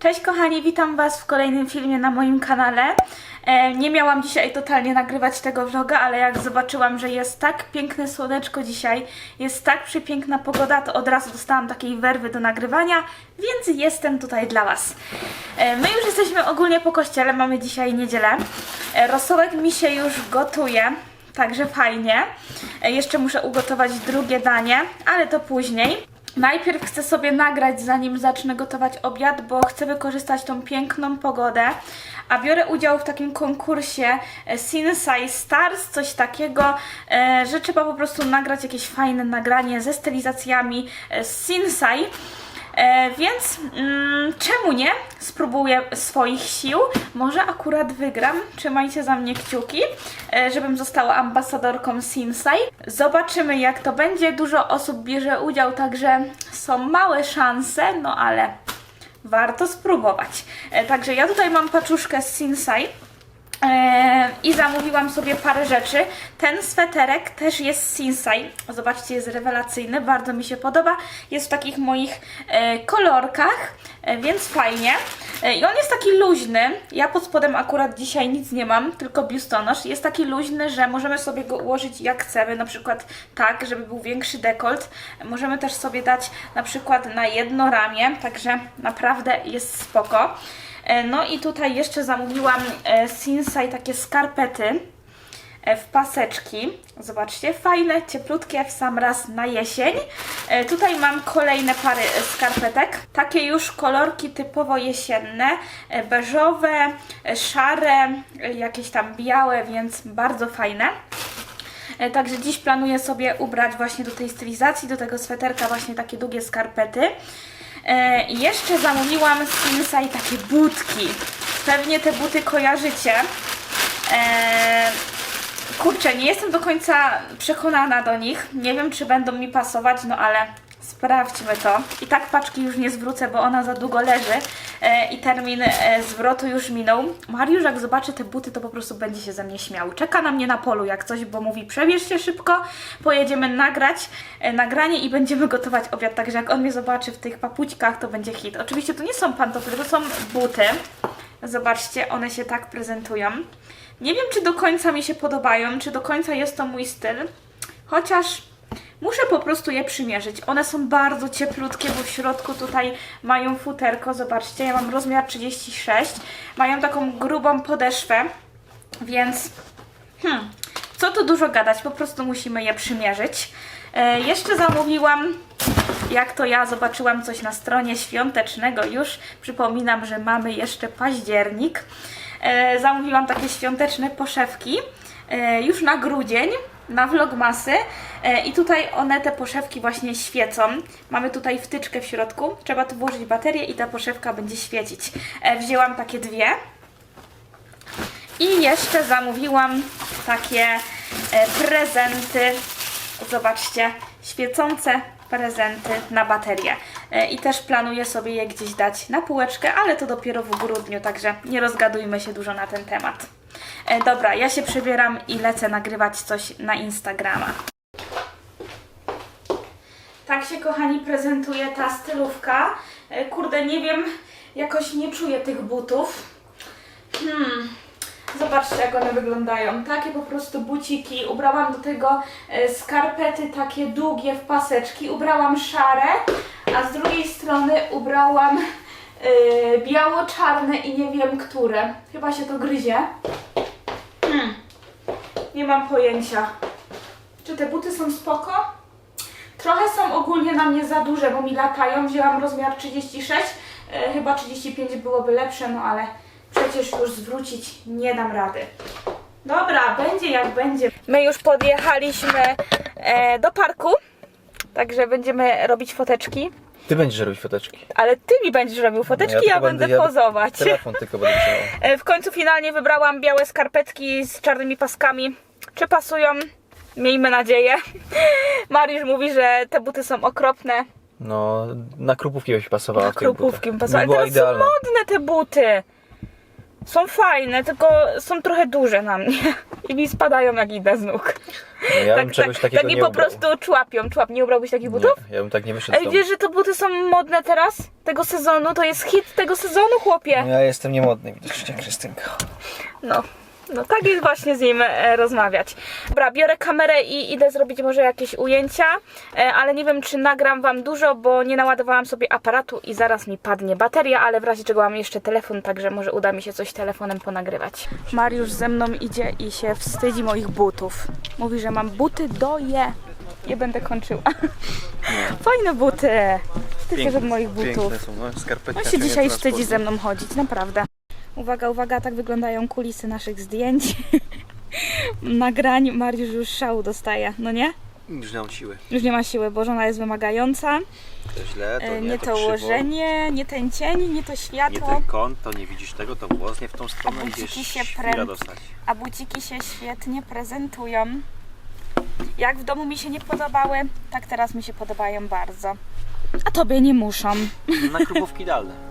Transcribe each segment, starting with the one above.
Cześć kochani, witam Was w kolejnym filmie na moim kanale. E, nie miałam dzisiaj totalnie nagrywać tego vloga, ale jak zobaczyłam, że jest tak piękne słoneczko dzisiaj, jest tak przepiękna pogoda, to od razu dostałam takiej werwy do nagrywania, więc jestem tutaj dla Was. E, my już jesteśmy ogólnie po kościele, mamy dzisiaj niedzielę. E, rosołek mi się już gotuje. Także fajnie. Jeszcze muszę ugotować drugie danie, ale to później. Najpierw chcę sobie nagrać, zanim zacznę gotować obiad, bo chcę wykorzystać tą piękną pogodę. A biorę udział w takim konkursie e, Sinsai Stars, coś takiego, e, że trzeba po prostu nagrać jakieś fajne nagranie ze stylizacjami e, Sinsai. E, więc mm, czemu nie? Spróbuję swoich sił. Może akurat wygram. Trzymajcie za mnie kciuki, e, żebym została ambasadorką Sinsai. Zobaczymy jak to będzie. Dużo osób bierze udział, także są małe szanse, no ale warto spróbować. E, także ja tutaj mam paczuszkę z Sinsai. Eee, I zamówiłam sobie parę rzeczy. Ten sweterek też jest Sinsai. Zobaczcie, jest rewelacyjny, bardzo mi się podoba. Jest w takich moich e, kolorkach, e, więc fajnie. I on jest taki luźny. Ja pod spodem akurat dzisiaj nic nie mam, tylko biustonosz. Jest taki luźny, że możemy sobie go ułożyć jak chcemy, na przykład tak, żeby był większy dekolt. Możemy też sobie dać na przykład na jedno ramię, także naprawdę jest spoko. E, No i tutaj jeszcze zamówiłam e, Sinsai takie skarpety e, w paseczki. Zobaczcie, fajne, cieplutkie w sam raz na jesień. Tutaj mam kolejne pary skarpetek. Takie już kolorki typowo jesienne, beżowe, szare, jakieś tam białe, więc bardzo fajne. Także dziś planuję sobie ubrać właśnie do tej stylizacji, do tego sweterka właśnie takie długie skarpety. E, I jeszcze zamówiłam z Sinsai takie butki. Pewnie te buty kojarzycie. E, kurczę, nie jestem do końca przekonana do nich. Nie wiem, czy będą mi pasować, no ale sprawdźmy to. I tak paczki już nie zwrócę, bo ona za długo leży e, i termin e, zwrotu już minął. Mariusz, jak zobaczy te buty, to po prostu będzie się ze mnie śmiał. Czeka na mnie na polu jak coś, bo mówi przebierz się szybko, pojedziemy nagrać e, nagranie i będziemy gotować obiad. Także jak on mnie zobaczy w tych papućkach, to będzie hit. Oczywiście to nie są pantofle, to są buty. Zobaczcie, one się tak prezentują. Nie wiem, czy do końca mi się podobają, czy do końca jest to mój styl. Chociaż muszę po prostu je przymierzyć. One są bardzo cieplutkie, bo w środku tutaj mają futerko. Zobaczcie, ja mam rozmiar 36. Mają taką grubą podeszwę, więc hmm, co tu dużo gadać, po prostu musimy je przymierzyć. E, jeszcze zamówiłam jak to ja zobaczyłam coś na stronie świątecznego już. Przypominam, że mamy jeszcze październik. E, zamówiłam takie świąteczne poszewki e, już na grudzień, na vlogmasy. E, I tutaj one, te poszewki właśnie świecą. Mamy tutaj wtyczkę w środku. Trzeba tu włożyć baterię i ta poszewka będzie świecić. E, wzięłam takie dwie. I jeszcze zamówiłam takie e, prezenty. Zobaczcie, świecące prezenty na baterię. I też planuję sobie je gdzieś dać na półeczkę, ale to dopiero w grudniu, także nie rozgadujmy się dużo na ten temat. E, Dobra, ja się przebieram i lecę nagrywać coś na Instagrama. Tak się, kochani, prezentuje ta stylówka. E, Kurde, nie wiem, jakoś nie czuję tych butów. Hmm. Zobaczcie, jak one wyglądają. Takie po prostu buciki. Ubrałam do tego e, skarpety takie długie w paseczki. Ubrałam szare, a z drugiej strony ubrałam biało-czarne i nie wiem które. Chyba się to gryzie. Hmm. Nie mam pojęcia. Czy te buty są spoko? Trochę są ogólnie na mnie za duże, bo mi latają. Wzięłam rozmiar 36, e, chyba 35 byłoby lepsze, no ale przecież już zwrócić nie dam rady. Dobra, będzie jak będzie. My już podjechaliśmy e, do parku, także będziemy robić foteczki. Ty będziesz robić foteczki. Ale ty mi będziesz robił foteczki, ja, tylko będę ja pozować. Telefon tylko będę trzymał. E, W końcu finalnie wybrałam białe skarpetki z czarnymi paskami. Czy pasują? Miejmy nadzieję. Mariusz mówi, że te buty są okropne. No, na krupówki byś pasowała Na krupówki mi pasowały. By Ale teraz są modne te buty. Są fajne, tylko są trochę duże na mnie. I mi spadają jak idę z nóg. No ja bym czegoś takiego tak nie mi po ubrał. prostu człapią. Człap, nie ubrałbyś takich butów? Nie, ja bym tak nie wyszedł z Ej, domu. wiesz, że te buty są modne teraz? Tego sezonu? To jest hit tego sezonu, chłopie. No ja jestem niemodny, widocznie, Krystynka. No. No tak jest właśnie z nim e, rozmawiać. Dobra, biorę kamerę i idę zrobić może jakieś ujęcia, e, ale nie wiem czy nagram wam dużo, bo nie naładowałam sobie aparatu i zaraz mi padnie bateria, ale w razie czego mam jeszcze telefon, także może uda mi się coś telefonem ponagrywać. Mariusz ze mną idzie i się wstydzi moich butów. Mówi, że mam buty do je. Nie będę kończyła. Fajne buty. Wstydź się od moich butów. są, no, skarpetka. On się dzisiaj wstydzi ze mną chodzić, naprawdę. Uwaga, uwaga, tak wyglądają kulisy naszych zdjęć. Nagrań Mariusz już szału dostaje, no nie? Już nie mam siły. Już nie ma siły, bo żona jest wymagająca. To źle, to E, nie, nie to, krzywo. ułożenie, nie ten cień, nie to Nie światło. ten kąt, to nie widzisz tego, to włos nie w tą stronę A buciki się pręt. dostać. A buciki się świetnie prezentują. Jak w domu mi się nie podobały, tak teraz mi się podobają bardzo. A tobie nie muszą. Na krupówki idealne.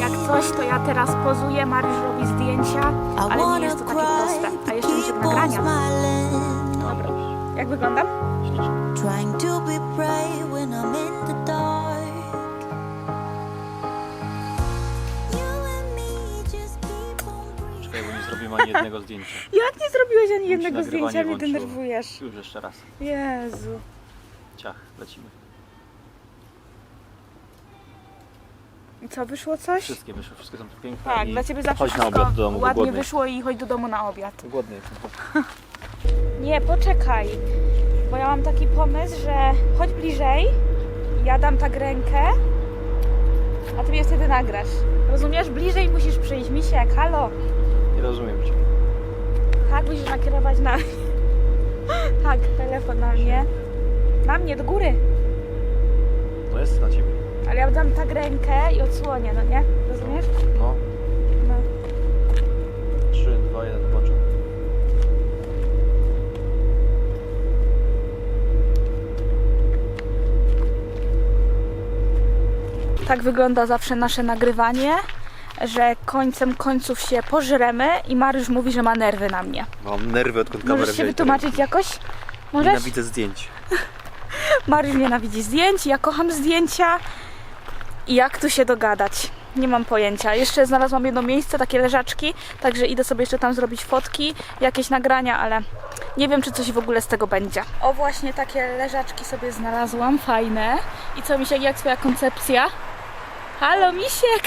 Jak coś, to ja teraz pozuję, Mariusz robi zdjęcia, ale nie jest to takie proste. A jeszcze muszę nagrania. Dobra. Jak wyglądam? Trying to be brave when I'm Zrobimy ani jednego zdjęcia. Jak nie zrobiłeś ani jednego zdjęcia, mnie włączyło. denerwujesz. Już jeszcze raz. Jezu. Ciach, lecimy. I co, wyszło coś? Wszystkie wyszły, wszystkie są piękne. Tak, i dla Ciebie zawsze Chodź na wszystko obiad do domu, bo ładnie głodny. wyszło i chodź do domu na obiad. Głodny jestem. Nie, poczekaj, bo ja mam taki pomysł, że chodź bliżej, ja dam tak rękę, a Ty mnie wtedy nagrasz. Rozumiesz? Bliżej musisz przyjść, Misiek, halo. Nie rozumiem cię. Tak, musisz nakierować na mnie. Tak, telefon na mnie. Na mnie, do góry. To jest na ciebie. Ale ja dam tak rękę i odsłonię, no nie? Rozumiesz? No. No. 3, 2, 1, włączam. Tak wygląda zawsze nasze nagrywanie, że końcem końców się pożremy i Mariusz mówi, że ma nerwy na mnie. Mam nerwy odkąd kamerę Możesz się wytłumaczyć jakoś? Możesz? Nienawidzę zdjęć. Mariusz nienawidzi zdjęć, ja kocham zdjęcia. I jak tu się dogadać? Nie mam pojęcia. Jeszcze znalazłam jedno miejsce, takie leżaczki, także idę sobie jeszcze tam zrobić fotki, jakieś nagrania, ale nie wiem, czy coś w ogóle z tego będzie. O, właśnie takie leżaczki sobie znalazłam, fajne. I co, Misiek, jak twoja koncepcja? Halo, Misiek!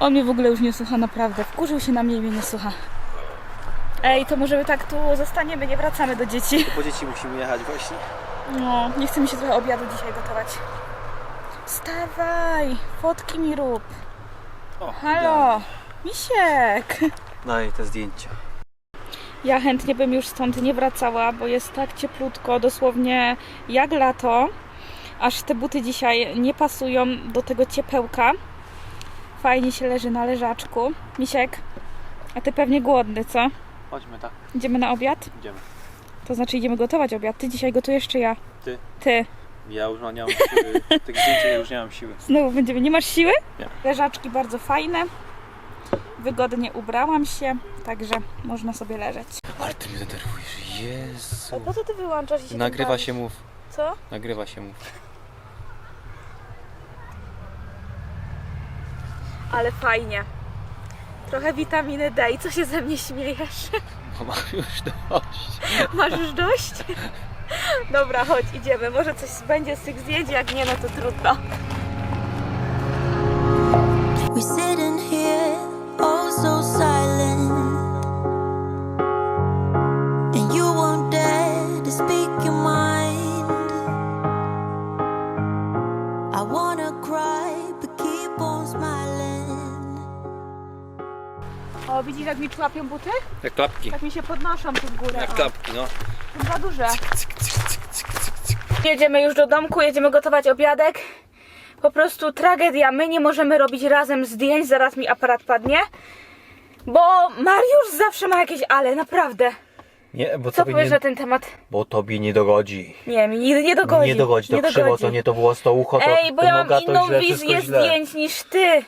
On mnie w ogóle już nie słucha, naprawdę. Wkurzył się na mnie i mnie nie słucha. Ej, to może my tak tu zostaniemy, nie wracamy do dzieci. Po dzieci musimy jechać właśnie. No, nie chce mi się trochę obiadu dzisiaj gotować. Wstawaj, fotki mi rób. O, Halo, misiek. Daj te zdjęcia. Ja chętnie bym już stąd nie wracała, bo jest tak cieplutko, dosłownie jak lato. Aż te buty dzisiaj nie pasują do tego ciepełka. Fajnie się leży na leżaczku. Misiek, a ty pewnie głodny, co? Chodźmy, tak. Idziemy na obiad? Idziemy. To znaczy idziemy gotować obiad. Ty dzisiaj gotujesz czy ja? Ty. Ty. Ja już nie mam siły. Tych zdjęć ja już nie mam siły. Znowu będziemy. Nie masz siły? Nie. Leżaczki bardzo fajne. Wygodnie ubrałam się, także można sobie leżeć. Ale ty mnie denerwujesz, Jezu. po co ty wyłączasz i się Nagrywa się mów. Co? Nagrywa się mów. Ale fajnie. Trochę witaminy D. I co się ze mnie śmiejesz? Bo mam już dość. Masz już dość? Dobra, chodź, idziemy. Może coś będzie z tych zdjęć, jak nie, no to trudno. We sitting here, oh so silent. O, widzisz, jak mi człapią buty? Jak klapki. Tak mi się podnoszą tu w górę. Jak o. klapki, no. Są za duże. Jedziemy już do domku, jedziemy gotować obiadek. Po prostu tragedia. My nie możemy robić razem zdjęć, zaraz mi aparat padnie. Bo Mariusz zawsze ma jakieś ale, naprawdę. Nie, bo Co tobie powiesz nie, na ten temat? bo tobie nie dogodzi. Nie, mi nie, nie dogodzi. Nie dogodzi, to nie krzywo, dogodzi. to nie to włosto, ucho, to, Ej, bo to ja mam to inną źle, wizję zdjęć niż ty.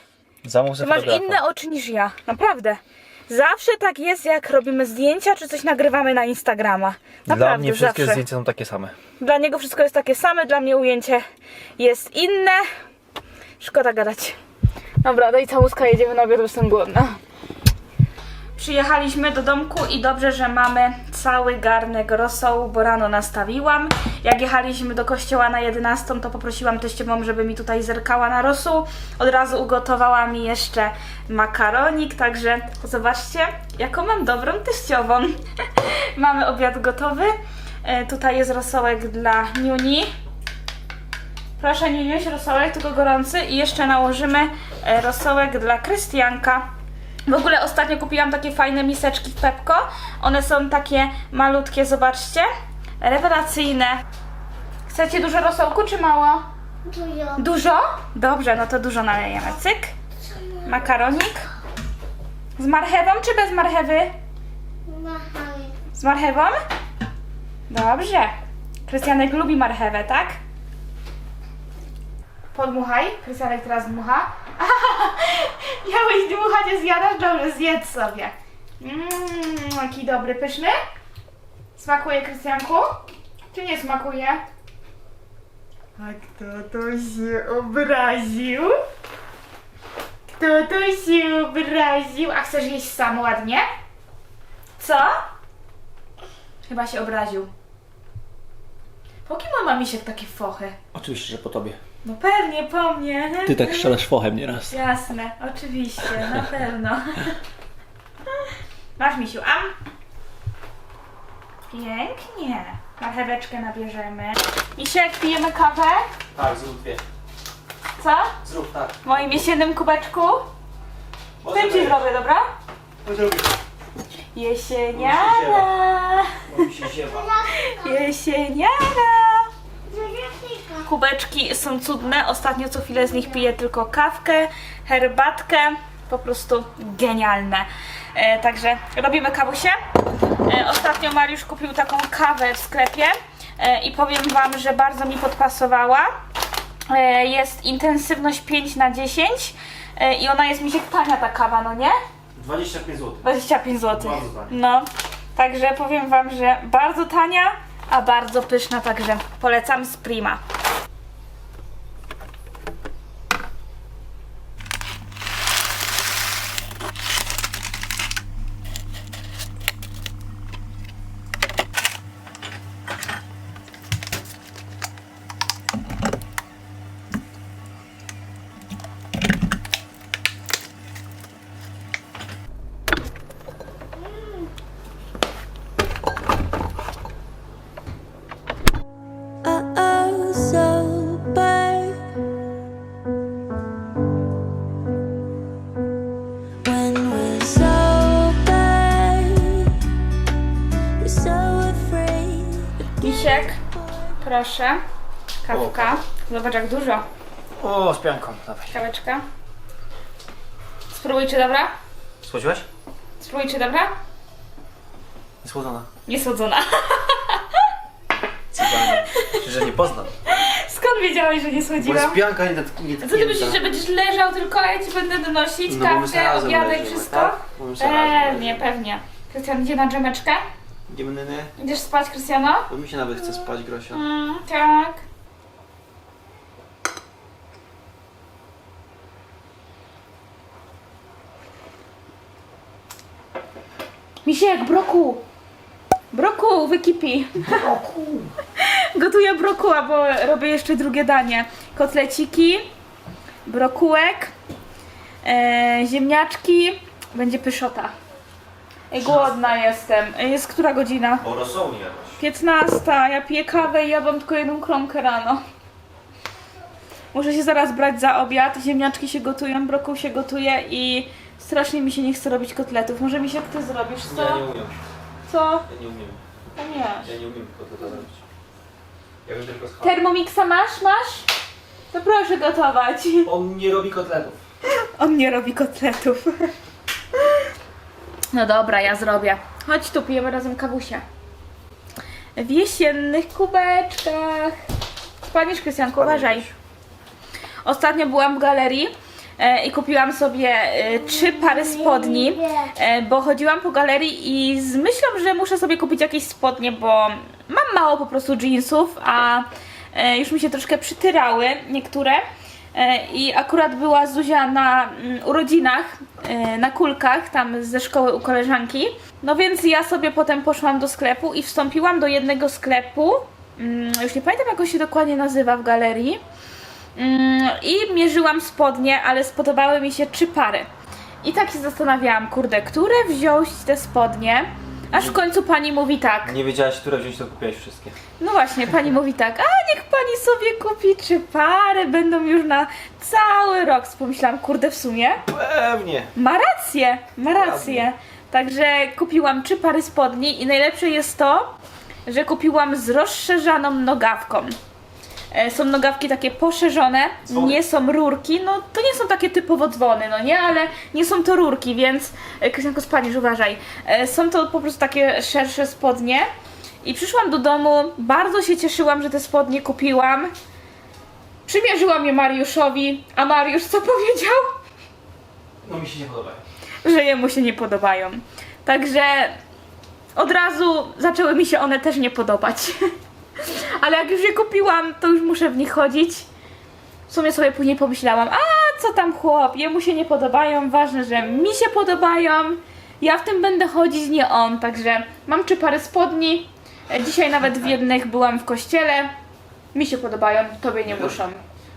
Zamów Ty sobie masz inne oczy niż ja. Naprawdę. Zawsze tak jest, jak robimy zdjęcia, czy coś nagrywamy na Instagrama. Naprawdę, Dla mnie wszystkie zawsze. zdjęcia są takie same. Dla niego wszystko jest takie same, dla mnie ujęcie jest inne. Szkoda gadać. Dobra, daj całuska, jedziemy na obiad, bo jestem głodna. Przyjechaliśmy do domku i dobrze, że mamy cały garnek rosołu, bo rano nastawiłam. Jak jechaliśmy do kościoła na 11, to poprosiłam teściową, żeby mi tutaj zerkała na rosół. Od razu ugotowała mi jeszcze makaronik, także zobaczcie, jaką mam dobrą teściową. mamy obiad gotowy. E, tutaj jest rosołek dla Niuni. Proszę nie nieść rosołek, tylko gorący i jeszcze nałożymy e, rosołek dla Krystianka. W ogóle ostatnio kupiłam takie fajne miseczki w Pepko. One są takie malutkie, zobaczcie. Rewelacyjne. Chcecie dużo rosołku czy mało? Dużo. Dużo? Dobrze, no to dużo nalejemy. Cyk. Makaronik. Z marchewą czy bez marchewy? Z marchewą? Dobrze. Krystianek lubi marchewę, tak? Podmuchaj. Krystianek teraz dmucha. Miałeś dmuchać, a zjadasz? Dobrze, zjedz sobie. Mmm, jaki dobry, pyszny? Smakuje, Krystianku? Czy nie smakuje? A kto to się obraził? Kto to się obraził? A chcesz jeść sam ładnie? Co? Chyba się obraził. Po kim on ma misiek takie fochy? Oczywiście, że po tobie. No pewnie po mnie. Ty tak strzelasz fochem nieraz. Jasne, oczywiście, na pewno. Masz misiu, am? Pięknie. Marcheweczkę nabierzemy. Misiek, pijemy kawę? Tak, zrób dwie. Co? Zrób tak. W moim jesiennym kubeczku? Tym ci zrobię, dobra? Jesieniara, Bo mi się ziewa. jesieniara. Kubeczki są cudne. Ostatnio co chwilę z nich piję tylko kawkę, herbatkę. Po prostu genialne. E, także robimy kawusie. E, ostatnio Mariusz kupił taką kawę w sklepie e, i powiem Wam, że bardzo mi podpasowała. E, jest intensywność 5 na 10 e, i ona jest mi się tania ta kawa, no nie? 25 zł. 25 zł. Bardzo tania. No, także powiem Wam, że bardzo tania, a bardzo pyszna, także polecam z Prima. Proszę, kawka. Zobacz jak dużo. O, z pianką, dawaj. Kaweczka. Spróbuj, czy dobra? Słodziłeś? Spróbuj, czy dobra? Słodzona. Niesłodzona. Cygalnie. że nie poznam. Skąd wiedziałeś, że nie Bo słodziłam? jest pianka nie, nie A co ty myślisz, że będziesz leżał tylko, a ja ci będę donosić No bo my kawkę, razem obiadek, leżymy, wszystko? tak? Bo my sobie razem Pewnie, leżymy. pewnie. Krystian, idzie na dżemeczkę? Idziemy nyny, Idziesz spać, Krystiano? bo mi się nawet chce spać, Grosia. Mm, tak. Misiek, broku! Broku, wykipi. Broku. Gotuję brokuła, bo robię jeszcze drugie danie. Kotleciki, brokułek, e, ziemniaczki, będzie pyszota. Głodna jestem. Jest która godzina? Bo rosołu jadłaś. 15. Ja piję kawę i jadłam tylko jedną kromkę rano. Muszę się zaraz brać za obiad. Ziemniaczki się gotują, brokuł się gotuje i strasznie mi się nie chce robić kotletów. Może mi się ty zrobisz, co? Ja nie umiem. Co? Ja nie umiem. To nie. Ja nie umiem kotleta zrobić. Ja bym tylko schwał. Thermomixa masz? Masz? To proszę gotować. On nie robi kotletów. On nie robi kotletów. No dobra, ja zrobię. Chodź tu, pijemy razem kawusie. w jesiennych kubeczkach. Spanisz, Krystianku, uważaj. Ostatnio byłam w galerii e, i kupiłam sobie e, trzy pary spodni, e, bo chodziłam po galerii i z myślą, że muszę sobie kupić jakieś spodnie, bo mam mało po prostu jeansów, a e, już mi się troszkę przytyrały niektóre. E, I akurat była Zuzia na mm, urodzinach, e, na kulkach, tam ze szkoły u koleżanki. No więc ja sobie potem poszłam do sklepu i wstąpiłam do jednego sklepu. mm, Już nie pamiętam, jak on się dokładnie nazywa w galerii. Mm, I mierzyłam spodnie, ale spodobały mi się trzy pary. I tak się zastanawiałam, kurde, które wziąć te spodnie? Aż w końcu pani mówi tak. Nie wiedziałaś, które wziąć, to kupiłaś wszystkie. No właśnie, pani mówi tak, a niech pani sobie kupi trzy pary, będą już na cały rok. Pomyślałam, kurde, w sumie Pewnie. ma rację, ma rację. Także kupiłam trzy pary spodni i najlepsze jest to, że kupiłam z rozszerzaną nogawką. E, Są nogawki takie poszerzone, Dzwony. nie są rurki, no to nie są takie typowo dzwony, no nie, ale nie są to rurki, więc e, Krystianko spanisz, uważaj. E, Są to po prostu takie szersze spodnie i przyszłam do domu, bardzo się cieszyłam, że te spodnie kupiłam. Przymierzyłam je Mariuszowi, a Mariusz co powiedział? No mi się nie podobają. że jemu się nie podobają. Także od razu zaczęły mi się one też nie podobać. Ale jak już je kupiłam, to już muszę w nich chodzić. W sumie sobie później pomyślałam, a co tam chłop, jemu się nie podobają, ważne, że mi się podobają. Ja w tym będę chodzić, nie on. Także mam trzy pary spodni. Dzisiaj nawet w jednych byłam w kościele. Mi się podobają, tobie nie muszą.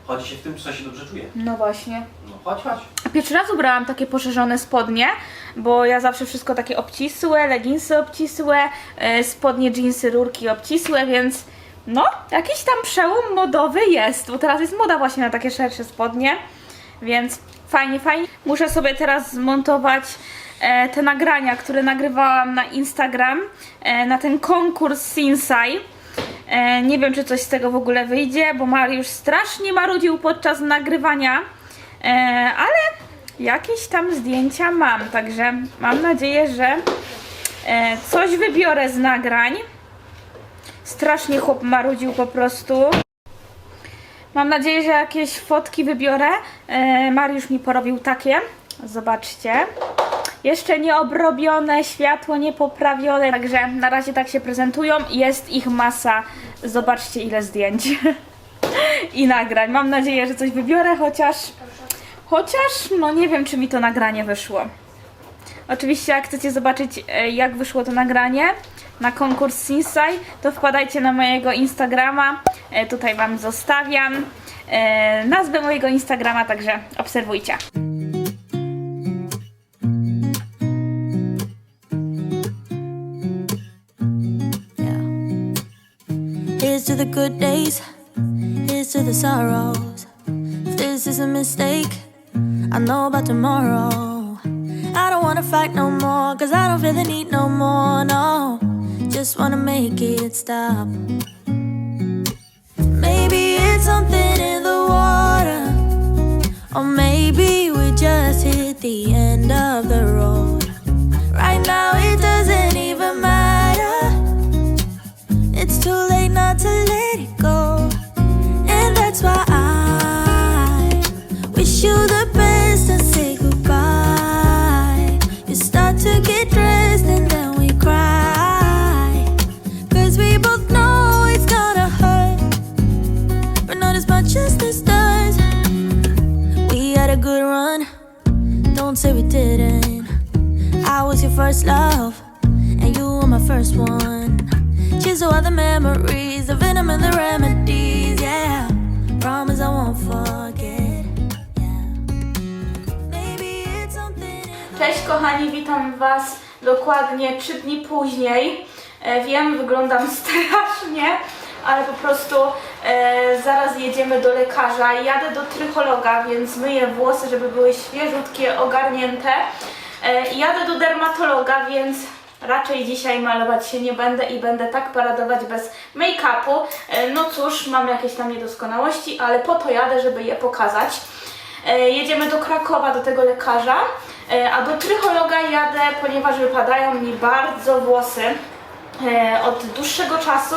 Chodzi się w tym, co się dobrze czuje. No właśnie. No chodź, chodź. Pierwszy raz ubrałam takie poszerzone spodnie, bo ja zawsze wszystko takie obcisłe, leginsy obcisłe, e, spodnie, jeansy, rurki obcisłe, więc no, jakiś tam przełom modowy jest, bo teraz jest moda właśnie na takie szersze spodnie, więc fajnie, fajnie. Muszę sobie teraz zmontować e, te nagrania, które nagrywałam na Instagram, e, na ten konkurs Sinsai. E, nie wiem, czy coś z tego w ogóle wyjdzie, bo Mariusz strasznie marudził podczas nagrywania, e, ale jakieś tam zdjęcia mam, także mam nadzieję, że e, coś wybiorę z nagrań. Strasznie chłop marudził po prostu. Mam nadzieję, że jakieś fotki wybiorę. Mariusz mi porobił takie. Zobaczcie. Jeszcze nie obrobione, światło nie poprawione, także na razie tak się prezentują. Jest ich masa. Zobaczcie ile zdjęć i nagrań. Mam nadzieję, że coś wybiorę, chociaż chociaż no nie wiem czy mi to nagranie wyszło. Oczywiście jak chcecie zobaczyć e, jak wyszło to nagranie na konkurs Sinsai, to wpadajcie na mojego Instagrama. E, Tutaj wam zostawiam e, nazwę mojego Instagrama, także obserwujcie. Here's to the good days, here's to the sorrows. If this is a mistake, I know about tomorrow. I don't wanna fight no more, cause I don't feel the need no more, no. Just wanna make it stop. Maybe it's something in the water, or maybe we just hit the end of the road. Right now, first love, and you were my first one. To all the memories, the venom and the remedies, yeah. Promise I won't forget, yeah. Maybe it's something in Cześć kochani, witam Was dokładnie 3 dni później. E, wiem, wyglądam strasznie, ale po prostu e, zaraz jedziemy do lekarza. Jadę do trychologa, więc myję włosy, żeby były świeżutkie, ogarnięte. E, jadę do dermatologa, więc raczej dzisiaj malować się nie będę i będę tak paradować bez make-upu. E, no cóż, mam jakieś tam niedoskonałości, ale po to jadę, żeby je pokazać. E, Jedziemy do Krakowa, do tego lekarza, a do trychologa jadę, ponieważ wypadają mi bardzo włosy. od dłuższego czasu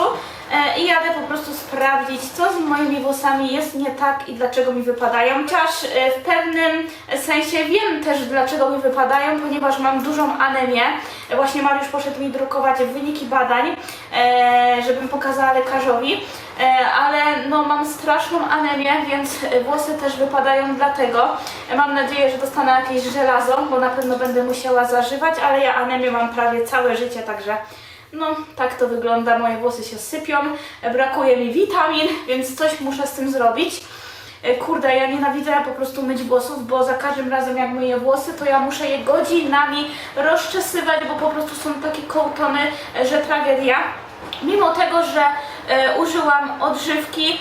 i jadę po prostu sprawdzić, co z moimi włosami jest nie tak i dlaczego mi wypadają. Chociaż e, w pewnym sensie wiem też, dlaczego mi wypadają, ponieważ mam dużą anemię. E, Właśnie Mariusz poszedł mi drukować wyniki badań, e, żebym pokazała lekarzowi. E, ale no mam straszną anemię, więc e, włosy też wypadają dlatego. E, Mam nadzieję, że dostanę jakieś żelazo, bo na pewno będę musiała zażywać, ale ja anemię mam prawie całe życie, także no tak to wygląda, moje włosy się sypią, brakuje mi witamin, więc coś muszę z tym zrobić. E, Kurde, ja nienawidzę po prostu myć włosów, bo za każdym razem jak myję włosy, to ja muszę je godzinami rozczesywać, bo po prostu są takie kołtony, e, że tragedia. Mimo tego, że e, użyłam odżywki,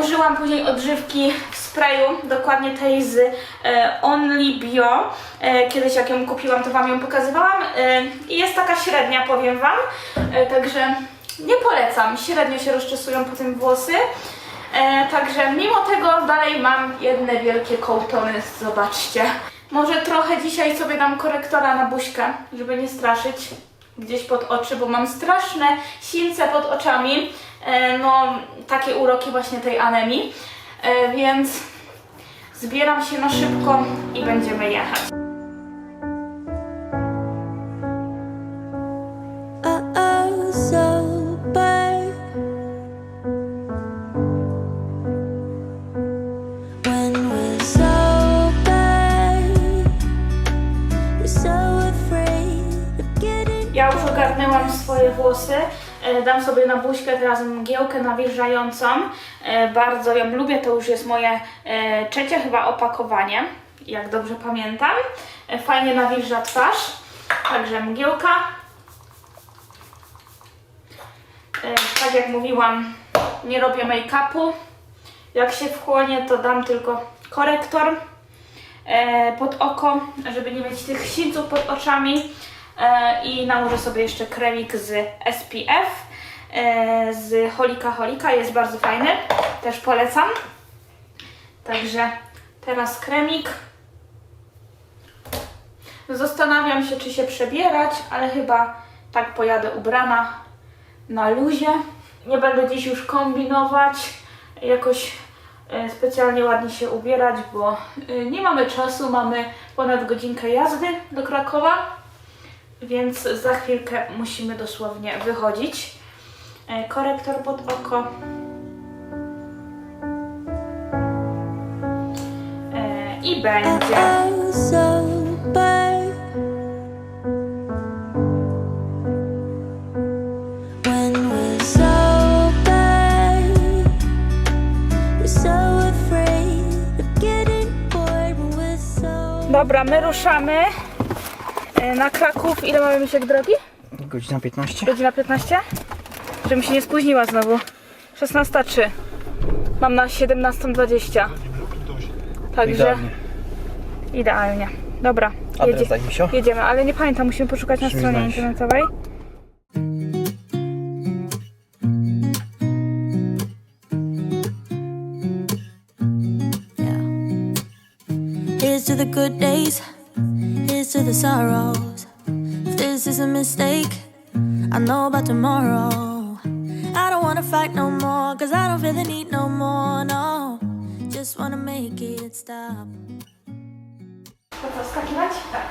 użyłam później odżywki w sprayu, dokładnie tej z e, Only Bio. E, kiedyś jak ją kupiłam, to Wam ją pokazywałam e, i jest taka średnia, powiem Wam. Także nie polecam, średnio się rozczesują po tym włosy. Także mimo tego dalej mam jedne wielkie kołtony, zobaczcie. Może trochę dzisiaj sobie dam korektora na buźkę, żeby nie straszyć gdzieś pod oczy, bo mam straszne sińce pod oczami, no takie uroki właśnie tej anemii, więc zbieram się na szybko i będziemy jechać. Ja już ogarnęłam swoje włosy. E, Dam sobie na buźkę teraz mgiełkę nawilżającą. E, Bardzo ją lubię, to już jest moje e, trzecie chyba opakowanie, jak dobrze pamiętam. E, Fajnie nawilża twarz. Także mgiełka. Tak jak mówiłam, nie robię make-upu. Jak się wchłonie, to dam tylko korektor pod oko, żeby nie mieć tych sińców pod oczami. I nałożę sobie jeszcze kremik z SPF z Holika Holika, jest bardzo fajny, też polecam. Także teraz kremik. Zastanawiam się, czy się przebierać, ale chyba tak pojadę ubrana na luzie. Nie będę dziś już kombinować, jakoś e, specjalnie ładnie się ubierać, bo e, nie mamy czasu, mamy ponad godzinkę jazdy do Krakowa, więc za chwilkę musimy dosłownie wychodzić. E, Korektor pod oko. We're so. Dobra, my ruszamy e, na Kraków. Ile mamy misiek drogi? Godzina 15. Godzina 15? Żebym się nie spóźniła znowu. 16.03. Mam na 17.20. Także Idealnie. Idealnie. Dobra, Adres się. jedziemy, ale nie pamiętam, musimy poszukać na Musimy stronie znaleźć. internetowej. Here's to the good days, here's to the sorrows. If this is a mistake, I know about tomorrow. I don't wanna fight no more, cause I don't feel the need no more, no. Just wanna make it stop. To co, skakiwać? Tak.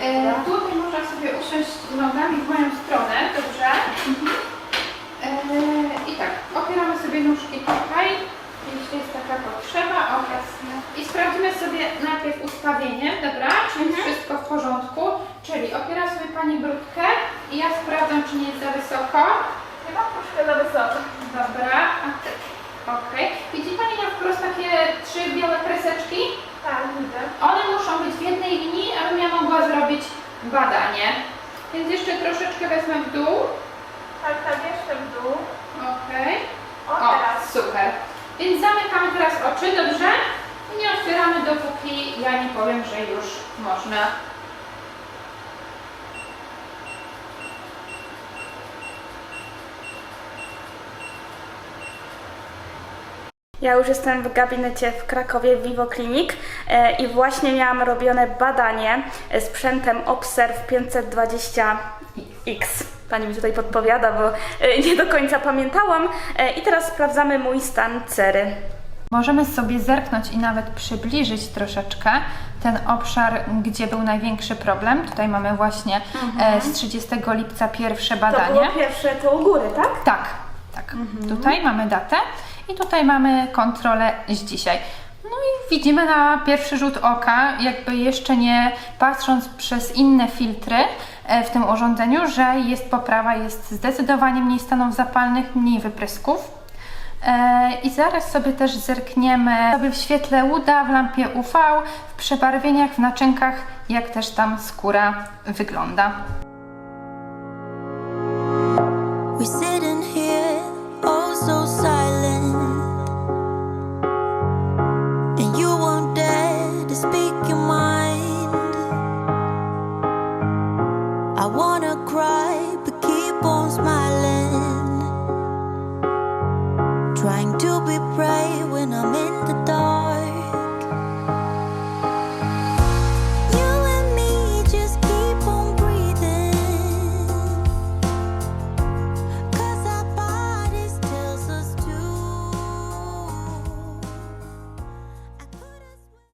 E, tutaj można sobie usiąść nogami w moją stronę, dobrze? E, I tak, opieramy sobie nóżki tutaj, jeśli jest taka potrzeba. O, jasne. I sprawdzimy sobie najpierw ustawienie, dobra? Czy jest wszystko w porządku? Czyli opiera sobie Pani brudkę i ja sprawdzam, czy nie jest za wysoko. Chyba troszkę za wysoko. Dobra, a ty. Okej. Widzi Pani na wprost takie trzy białe kreseczki? Tak, widzę. One muszą być w jednej linii, abym ja mogła zrobić badanie. Więc jeszcze troszeczkę wezmę w dół. Tak, tak, jeszcze w dół. Okej. O, O, teraz. super. Więc zamykamy teraz oczy, dobrze? I nie otwieramy dopóki ja nie powiem, że już można. Ja już jestem w gabinecie w Krakowie w Vivo Clinic e, i właśnie miałam robione badanie e, sprzętem Observe 520X. Pani mi tutaj podpowiada, bo e, nie do końca pamiętałam. I teraz sprawdzamy mój stan cery. Możemy sobie zerknąć i nawet przybliżyć troszeczkę ten obszar, gdzie był największy problem. Tutaj mamy właśnie e, z 30 lipca pierwsze To było badanie. pierwsze to u góry, tak? Tak, tak. Tutaj mamy datę i tutaj mamy kontrolę z dzisiaj. No i widzimy na pierwszy rzut oka, jakby jeszcze nie patrząc przez inne filtry e, w tym urządzeniu, że jest poprawa, jest zdecydowanie mniej stanów zapalnych, mniej wyprysków. E, I zaraz sobie też zerkniemy sobie w świetle łuda, w lampie UV, w przebarwieniach, w naczynkach, jak też tam skóra wygląda.